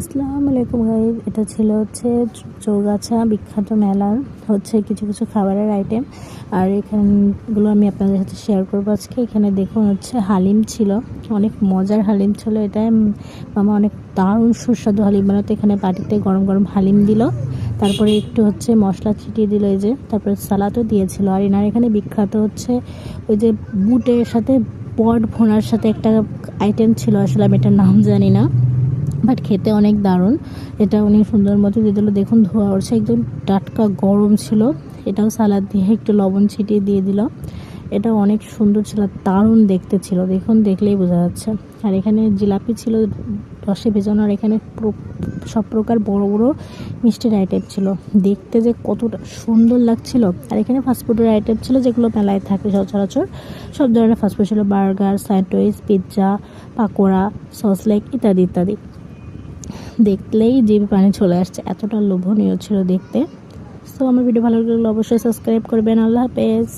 আসসালামু আলাইকুম গাইজ, এটা ছিল হচ্ছে চৌগাছা বিখ্যাত মেলার হচ্ছে কিছু কিছু খাবারের আইটেম আর এখানগুলো আমি আপনাদের সাথে শেয়ার করব আজকে। এখানে দেখুন হচ্ছে হালিম ছিল, অনেক মজার হালিম ছিল এটা। মামা অনেক দারুণ সুস্বাদু হালিম বানাতো। এখানে বাটিতে গরম গরম হালিম দিল, তারপরে একটু হচ্ছে মশলা ছিটিয়ে দিল এই যে, তারপরে সালাদও দিয়েছিল। আর এনার এখানে বিখ্যাত হচ্ছে ওই যে বুটের সাথে পট ভোনার সাথে একটা আইটেম ছিল, আসলে আমি এটার নাম জানি না। বাট খেতে অনেক দারুণ। এটা অনেক সুন্দর মতো দিয়ে দেখুন, ধোয়া উঠছে, একদম টাটকা গরম ছিল। এটাও সালাদ দিয়ে একটু লবণ ছিটিয়ে দিয়ে দিল। এটা অনেক সুন্দর ছিল, দারুণ দেখতে ছিল। দেখুন, দেখলেই বোঝা যাচ্ছে। আর এখানে জিলাপি ছিল, রসে ভেজানো, আর এখানে সব প্রকার বড় বড় মিষ্টির আইটেম ছিল। দেখতে যে কতটা সুন্দর লাগছিল। আর এখানে ফাস্টফুডের আইটেম ছিল, যেগুলো মেলায় থাকে সচরাচর। সব ধরনের ফাস্টফুড ছিল বার্গার স্যান্ডউইচ পিৎজা পাকোড়া সসলেক ইত্যাদি ইত্যাদি। দেখলেই জিভে পানি চলে আসছে। এতটা লোভনীয় ছিল দেখতে। সো আমার ভিডিও ভালো লাগলে অবশ্যই সাবস্ক্রাইব করবেন। আল্লাহ হাফেজ।